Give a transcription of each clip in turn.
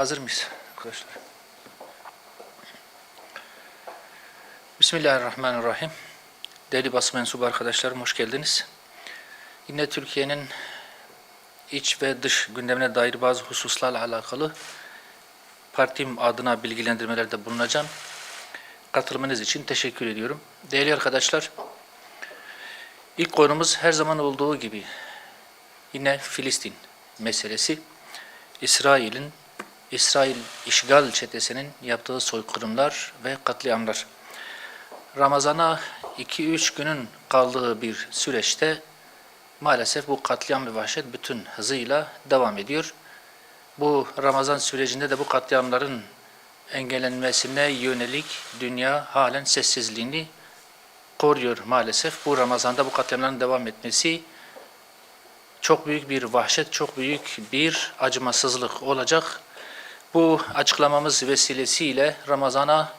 Hazır mıyız arkadaşlar? Bismillahirrahmanirrahim. Değerli basın mensubu arkadaşlarım hoş geldiniz. Yine Türkiye'nin iç ve dış gündemine dair bazı hususlarla alakalı partim adına bilgilendirmelerde bulunacağım. Katılımınız için teşekkür ediyorum. Değerli arkadaşlar, ilk konumuz her zaman olduğu gibi yine Filistin meselesi. İsrail'in İsrail işgal çetesinin yaptığı soykırımlar ve katliamlar. Ramazana 2-3 günün kaldığı bir süreçte maalesef bu katliam ve vahşet bütün hızıyla devam ediyor. Bu Ramazan sürecinde de bu katliamların engellenmesine yönelik dünya halen sessizliğini koruyor maalesef. Bu Ramazan'da bu katliamların devam etmesi çok büyük bir vahşet, çok büyük bir acımasızlık olacak. Bu açıklamamız vesilesiyle Ramazan'a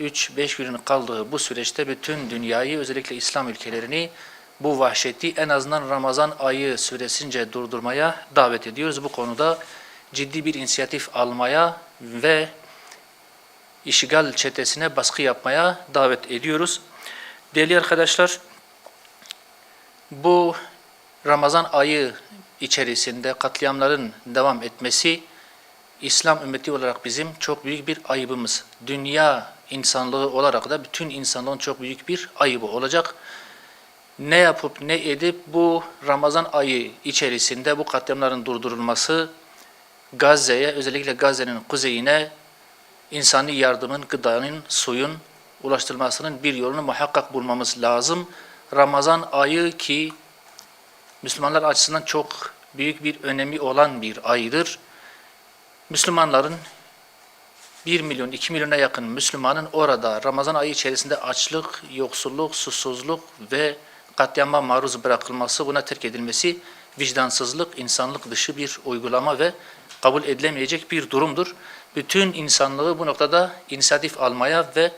3-5 günün kaldığı bu süreçte bütün dünyayı özellikle İslam ülkelerini bu vahşeti en azından Ramazan ayı süresince durdurmaya davet ediyoruz. Bu konuda ciddi bir inisiyatif almaya ve işgal çetesine baskı yapmaya davet ediyoruz. Değerli arkadaşlar, bu Ramazan ayı içerisinde katliamların devam etmesi İslam ümmeti olarak bizim çok büyük bir ayıbımız. Dünya insanlığı olarak da bütün insanlığın çok büyük bir ayıbı olacak. Ne yapıp ne edip bu Ramazan ayı içerisinde bu katliamların durdurulması Gazze'ye özellikle Gazze'nin kuzeyine insani yardımın, gıdanın, suyun ulaştırılmasının bir yolunu muhakkak bulmamız lazım. Ramazan ayı ki Müslümanlar açısından çok büyük bir önemi olan bir aydır. Müslümanların 1 milyon, 2 milyona yakın Müslümanın orada Ramazan ayı içerisinde açlık, yoksulluk, susuzluk ve katliama maruz bırakılması, buna terk edilmesi vicdansızlık, insanlık dışı bir uygulama ve kabul edilemeyecek bir durumdur. Bütün insanlığı bu noktada inisiyatif almaya ve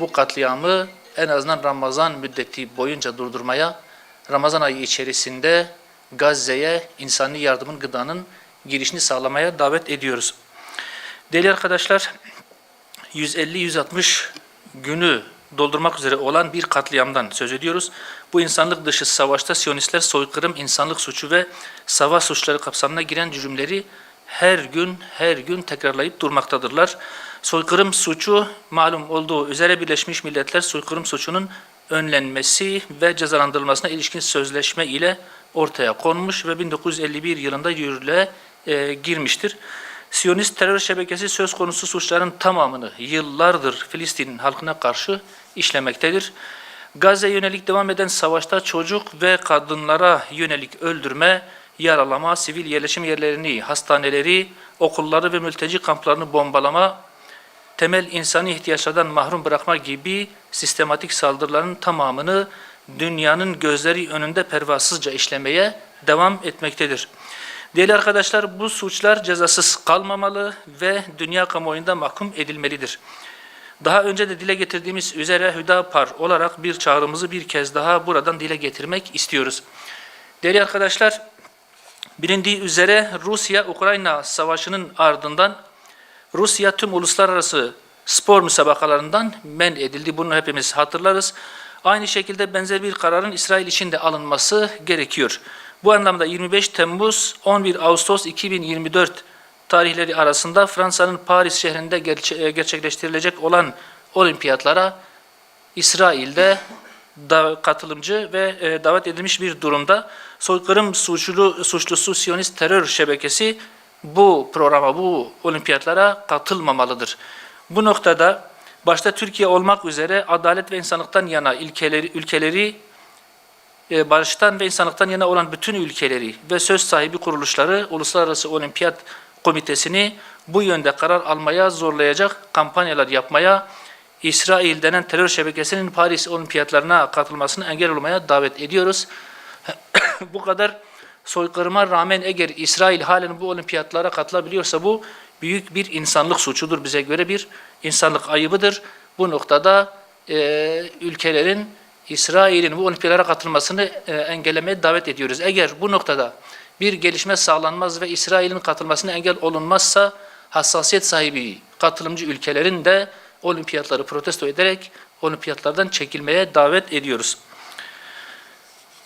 bu katliamı en azından Ramazan müddeti boyunca durdurmaya, Ramazan ayı içerisinde Gazze'ye insani yardımın, gıdanın girişini sağlamaya davet ediyoruz. Değerli arkadaşlar, 150-160 günü doldurmak üzere olan bir katliamdan söz ediyoruz. Bu insanlık dışı savaşta Siyonistler soykırım, insanlık suçu ve savaş suçları kapsamına giren cürümleri her gün her gün tekrarlayıp durmaktadırlar. Soykırım suçu malum olduğu üzere Birleşmiş Milletler soykırım suçunun önlenmesi ve cezalandırılmasına ilişkin sözleşme ile ortaya konmuş ve 1951 yılında yürürlüğe e, girmiştir. Siyonist terör şebekesi söz konusu suçların tamamını yıllardır Filistin halkına karşı işlemektedir. Gazze yönelik devam eden savaşta çocuk ve kadınlara yönelik öldürme, yaralama, sivil yerleşim yerlerini, hastaneleri, okulları ve mülteci kamplarını bombalama, temel insani ihtiyaçlardan mahrum bırakma gibi sistematik saldırıların tamamını dünyanın gözleri önünde pervasızca işlemeye devam etmektedir. Değerli arkadaşlar bu suçlar cezasız kalmamalı ve dünya kamuoyunda mahkum edilmelidir. Daha önce de dile getirdiğimiz üzere Hüdapar olarak bir çağrımızı bir kez daha buradan dile getirmek istiyoruz. Değerli arkadaşlar, bilindiği üzere Rusya-Ukrayna savaşının ardından Rusya tüm uluslararası spor müsabakalarından men edildi. Bunu hepimiz hatırlarız. Aynı şekilde benzer bir kararın İsrail için de alınması gerekiyor. Bu anlamda 25 Temmuz 11 Ağustos 2024 tarihleri arasında Fransa'nın Paris şehrinde gerçe gerçekleştirilecek olan olimpiyatlara İsrail'de da katılımcı ve e, davet edilmiş bir durumda. Soykırım suçlu, suçlusu Siyonist terör şebekesi bu programa, bu olimpiyatlara katılmamalıdır. Bu noktada başta Türkiye olmak üzere adalet ve insanlıktan yana ilkeleri, ülkeleri e, barıştan ve insanlıktan yana olan bütün ülkeleri ve söz sahibi kuruluşları Uluslararası Olimpiyat Komitesi'ni bu yönde karar almaya zorlayacak kampanyalar yapmaya, İsrail denen terör şebekesinin Paris Olimpiyatlarına katılmasını engel olmaya davet ediyoruz. bu kadar soykırıma rağmen eğer İsrail halen bu olimpiyatlara katılabiliyorsa bu büyük bir insanlık suçudur. Bize göre bir insanlık ayıbıdır. Bu noktada e, ülkelerin İsrail'in bu olimpiyatlara katılmasını e, engellemeye davet ediyoruz. Eğer bu noktada bir gelişme sağlanmaz ve İsrail'in katılmasına engel olunmazsa hassasiyet sahibi katılımcı ülkelerin de olimpiyatları protesto ederek olimpiyatlardan çekilmeye davet ediyoruz.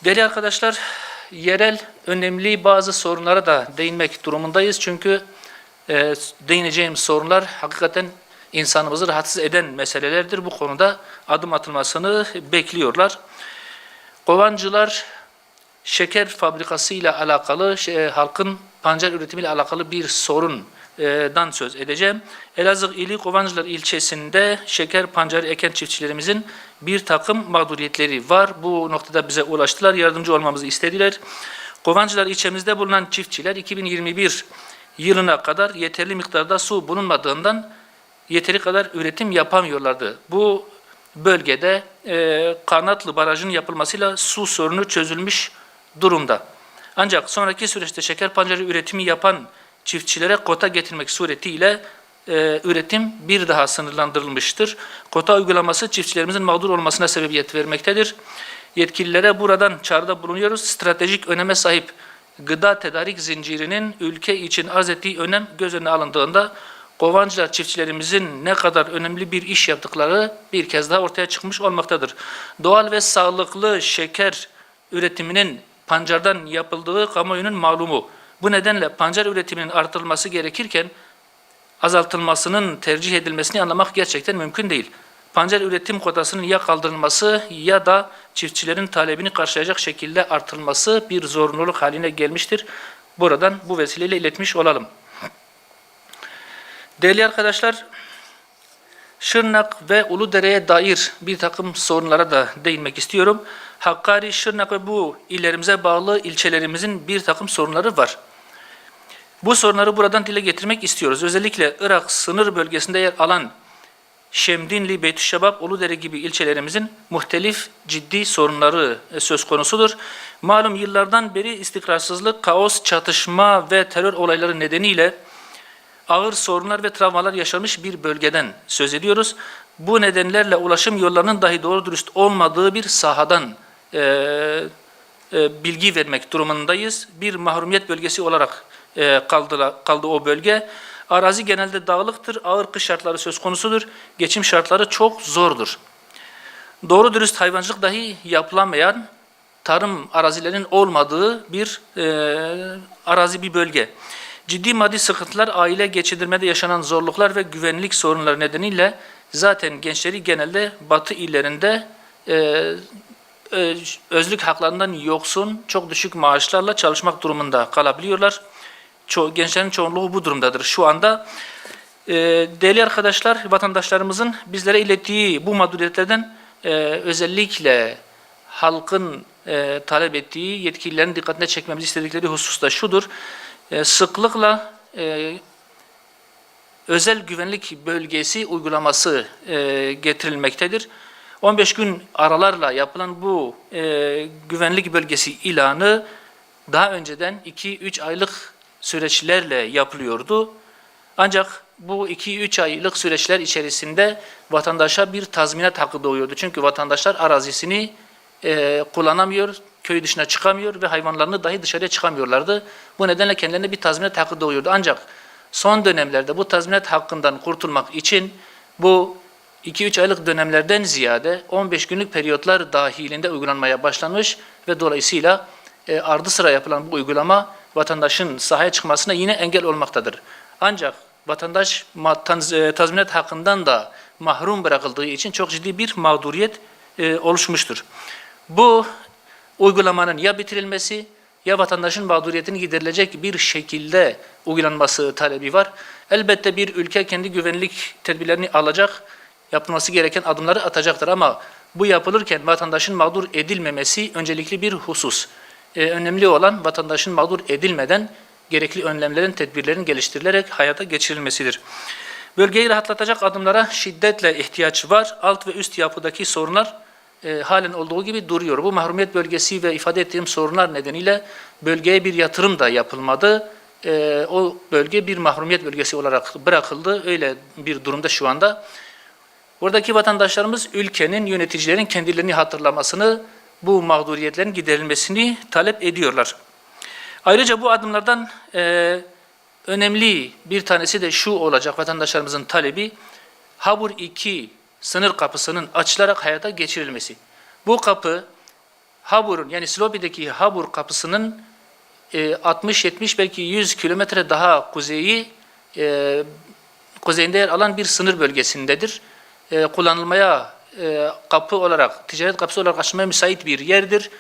Değerli arkadaşlar, yerel önemli bazı sorunlara da değinmek durumundayız. Çünkü e, değineceğim sorunlar hakikaten insanımızı rahatsız eden meselelerdir. Bu konuda adım atılmasını bekliyorlar. Kovancılar şeker fabrikası ile alakalı, halkın pancar üretimiyle alakalı bir sorundan söz edeceğim. Elazığ ili Kovancılar ilçesinde şeker pancarı eken çiftçilerimizin bir takım mağduriyetleri var. Bu noktada bize ulaştılar, yardımcı olmamızı istediler. Kovancılar ilçemizde bulunan çiftçiler 2021 yılına kadar yeterli miktarda su bulunmadığından yeteri kadar üretim yapamıyorlardı. Bu bölgede e, Karnatlı Barajı'nın yapılmasıyla su sorunu çözülmüş durumda. Ancak sonraki süreçte şeker pancarı üretimi yapan çiftçilere kota getirmek suretiyle e, üretim bir daha sınırlandırılmıştır. Kota uygulaması çiftçilerimizin mağdur olmasına sebebiyet vermektedir. Yetkililere buradan çağrıda bulunuyoruz. Stratejik öneme sahip gıda tedarik zincirinin ülke için arz ettiği önem göz önüne alındığında Kovancılar çiftçilerimizin ne kadar önemli bir iş yaptıkları bir kez daha ortaya çıkmış olmaktadır. Doğal ve sağlıklı şeker üretiminin pancardan yapıldığı kamuoyunun malumu. Bu nedenle pancar üretiminin artırılması gerekirken azaltılmasının tercih edilmesini anlamak gerçekten mümkün değil. Pancar üretim kotasının ya kaldırılması ya da çiftçilerin talebini karşılayacak şekilde artırılması bir zorunluluk haline gelmiştir. Buradan bu vesileyle iletmiş olalım. Değerli arkadaşlar, Şırnak ve Uludere'ye dair bir takım sorunlara da değinmek istiyorum. Hakkari, Şırnak ve bu illerimize bağlı ilçelerimizin bir takım sorunları var. Bu sorunları buradan dile getirmek istiyoruz. Özellikle Irak sınır bölgesinde yer alan Şemdinli, Beytüşşebap, Uludere gibi ilçelerimizin muhtelif ciddi sorunları e, söz konusudur. Malum yıllardan beri istikrarsızlık, kaos, çatışma ve terör olayları nedeniyle ağır sorunlar ve travmalar yaşamış bir bölgeden söz ediyoruz. Bu nedenlerle ulaşım yollarının dahi doğru dürüst olmadığı bir sahadan e, e, bilgi vermek durumundayız. Bir mahrumiyet bölgesi olarak e, kaldı, kaldı o bölge. Arazi genelde dağlıktır, ağır kış şartları söz konusudur. Geçim şartları çok zordur. Doğru dürüst hayvancılık dahi yapılamayan, tarım arazilerinin olmadığı bir e, arazi bir bölge. Ciddi maddi sıkıntılar, aile geçindirmede yaşanan zorluklar ve güvenlik sorunları nedeniyle zaten gençleri genelde batı illerinde e, e, özlük haklarından yoksun, çok düşük maaşlarla çalışmak durumunda kalabiliyorlar. Ço gençlerin çoğunluğu bu durumdadır. Şu anda e, değerli arkadaşlar, vatandaşlarımızın bizlere ilettiği bu mağduriyetlerden e, özellikle halkın e, talep ettiği yetkililerin dikkatine çekmemizi istedikleri husus da şudur. E, sıklıkla e, özel güvenlik bölgesi uygulaması e, getirilmektedir. 15 gün aralarla yapılan bu güvenlik bölgesi ilanı daha önceden 2-3 aylık süreçlerle yapılıyordu. Ancak bu 2-3 aylık süreçler içerisinde vatandaşa bir tazminat hakkı doğuyordu. Çünkü vatandaşlar arazisini e, kullanamıyor, köy dışına çıkamıyor ve hayvanlarını dahi dışarıya çıkamıyorlardı. Bu nedenle kendilerine bir tazminat hakkı doğuyordu. Ancak son dönemlerde bu tazminat hakkından kurtulmak için bu 2-3 aylık dönemlerden ziyade 15 günlük periyotlar dahilinde uygulanmaya başlanmış ve dolayısıyla e, ardı sıra yapılan bu uygulama vatandaşın sahaya çıkmasına yine engel olmaktadır. Ancak vatandaş e, tazminat hakkından da mahrum bırakıldığı için çok ciddi bir mağduriyet e, oluşmuştur. Bu uygulamanın ya bitirilmesi ya vatandaşın mağduriyetini giderilecek bir şekilde uygulanması talebi var. Elbette bir ülke kendi güvenlik tedbirlerini alacak, yapılması gereken adımları atacaktır ama bu yapılırken vatandaşın mağdur edilmemesi öncelikli bir husus. Ee, önemli olan vatandaşın mağdur edilmeden gerekli önlemlerin, tedbirlerin geliştirilerek hayata geçirilmesidir. Bölgeyi rahatlatacak adımlara şiddetle ihtiyaç var. Alt ve üst yapıdaki sorunlar e, halen olduğu gibi duruyor. Bu mahrumiyet bölgesi ve ifade ettiğim sorunlar nedeniyle bölgeye bir yatırım da yapılmadı. E, o bölge bir mahrumiyet bölgesi olarak bırakıldı. Öyle bir durumda şu anda. Buradaki vatandaşlarımız ülkenin, yöneticilerin kendilerini hatırlamasını, bu mağduriyetlerin giderilmesini talep ediyorlar. Ayrıca bu adımlardan e, önemli bir tanesi de şu olacak vatandaşlarımızın talebi. Habur 2 sınır kapısının açılarak hayata geçirilmesi. Bu kapı Habur'un yani Slopi'deki Habur kapısının e, 60-70 belki 100 kilometre daha kuzeyi e, kuzeyinde yer alan bir sınır bölgesindedir. E, kullanılmaya e, kapı olarak, ticaret kapısı olarak açılmaya müsait bir yerdir.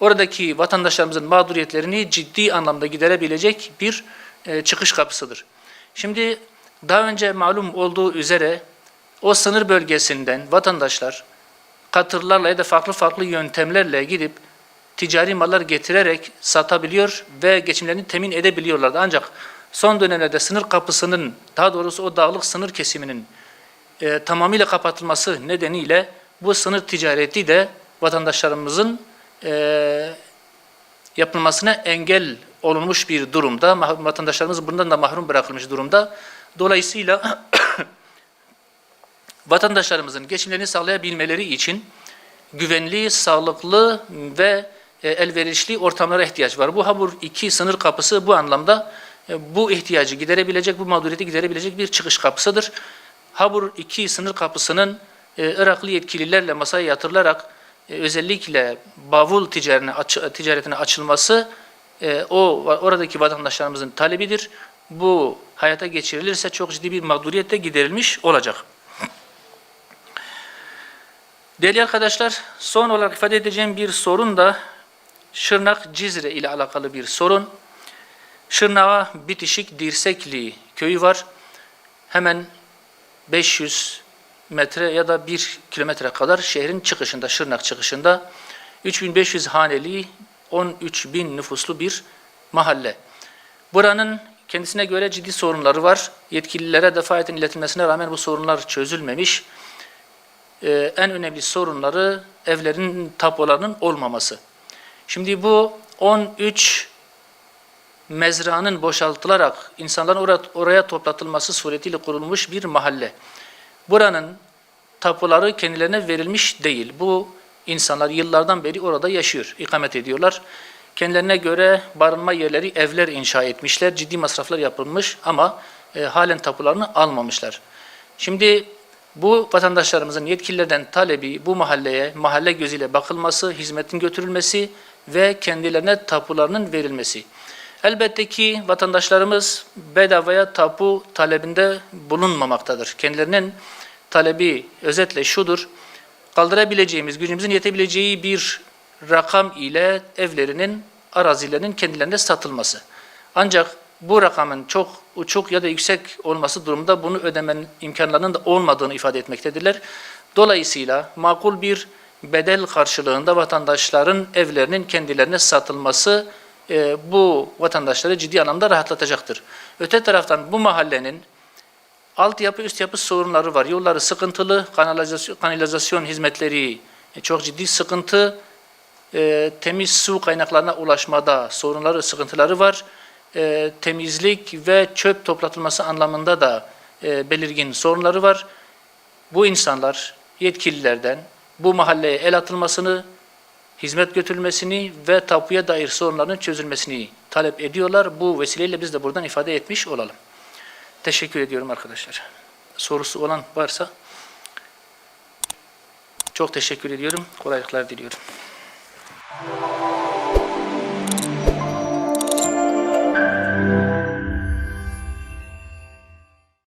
Oradaki vatandaşlarımızın mağduriyetlerini ciddi anlamda giderebilecek bir e, çıkış kapısıdır. Şimdi daha önce malum olduğu üzere o sınır bölgesinden vatandaşlar katırlarla ya da farklı farklı yöntemlerle gidip ticari mallar getirerek satabiliyor ve geçimlerini temin edebiliyorlardı. Ancak son dönemlerde sınır kapısının, daha doğrusu o dağlık sınır kesiminin e, tamamıyla kapatılması nedeniyle bu sınır ticareti de vatandaşlarımızın e, yapılmasına engel olunmuş bir durumda. Vatandaşlarımız bundan da mahrum bırakılmış durumda. Dolayısıyla vatandaşlarımızın geçimlerini sağlayabilmeleri için güvenli, sağlıklı ve e, elverişli ortamlara ihtiyaç var. Bu Habur 2 sınır kapısı bu anlamda e, bu ihtiyacı giderebilecek, bu mağduriyeti giderebilecek bir çıkış kapısıdır. Habur 2 sınır kapısının e, Iraklı yetkililerle masaya yatırılarak özellikle bavul ticaretine, aç, ticaretine açılması o oradaki vatandaşlarımızın talebidir. Bu hayata geçirilirse çok ciddi bir mağduriyet de giderilmiş olacak. Değerli arkadaşlar, son olarak ifade edeceğim bir sorun da Şırnak Cizre ile alakalı bir sorun. Şırnak'a bitişik Dirsekli köyü var. Hemen 500 metre ya da 1 kilometre kadar şehrin çıkışında, Şırnak çıkışında 3500 haneli 13 bin nüfuslu bir mahalle. Buranın kendisine göre ciddi sorunları var. Yetkililere defaten iletilmesine rağmen bu sorunlar çözülmemiş. Ee, en önemli sorunları evlerin tapularının olmaması. Şimdi bu 13 mezranın boşaltılarak insanların oraya, oraya toplatılması suretiyle kurulmuş bir mahalle. Buranın tapuları kendilerine verilmiş değil. Bu insanlar yıllardan beri orada yaşıyor, ikamet ediyorlar. Kendilerine göre barınma yerleri, evler inşa etmişler, ciddi masraflar yapılmış ama e, halen tapularını almamışlar. Şimdi bu vatandaşlarımızın yetkililerden talebi bu mahalleye mahalle gözüyle bakılması, hizmetin götürülmesi ve kendilerine tapularının verilmesi. Elbette ki vatandaşlarımız bedavaya tapu talebinde bulunmamaktadır. Kendilerinin talebi özetle şudur, kaldırabileceğimiz, gücümüzün yetebileceği bir rakam ile evlerinin, arazilerinin kendilerine satılması. Ancak bu rakamın çok uçuk ya da yüksek olması durumunda bunu ödemenin imkanlarının da olmadığını ifade etmektedirler. Dolayısıyla makul bir bedel karşılığında vatandaşların evlerinin kendilerine satılması e, bu vatandaşları ciddi anlamda rahatlatacaktır. Öte taraftan bu mahallenin altyapı üst yapı sorunları var. Yolları sıkıntılı, kanalizasyon, kanalizasyon hizmetleri e, çok ciddi sıkıntı, e, temiz su kaynaklarına ulaşmada sorunları, sıkıntıları var. E, temizlik ve çöp toplatılması anlamında da e, belirgin sorunları var. Bu insanlar yetkililerden bu mahalleye el atılmasını, hizmet götürülmesini ve tapuya dair sorunların çözülmesini talep ediyorlar. Bu vesileyle biz de buradan ifade etmiş olalım. Teşekkür ediyorum arkadaşlar. Sorusu olan varsa çok teşekkür ediyorum. Kolaylıklar diliyorum.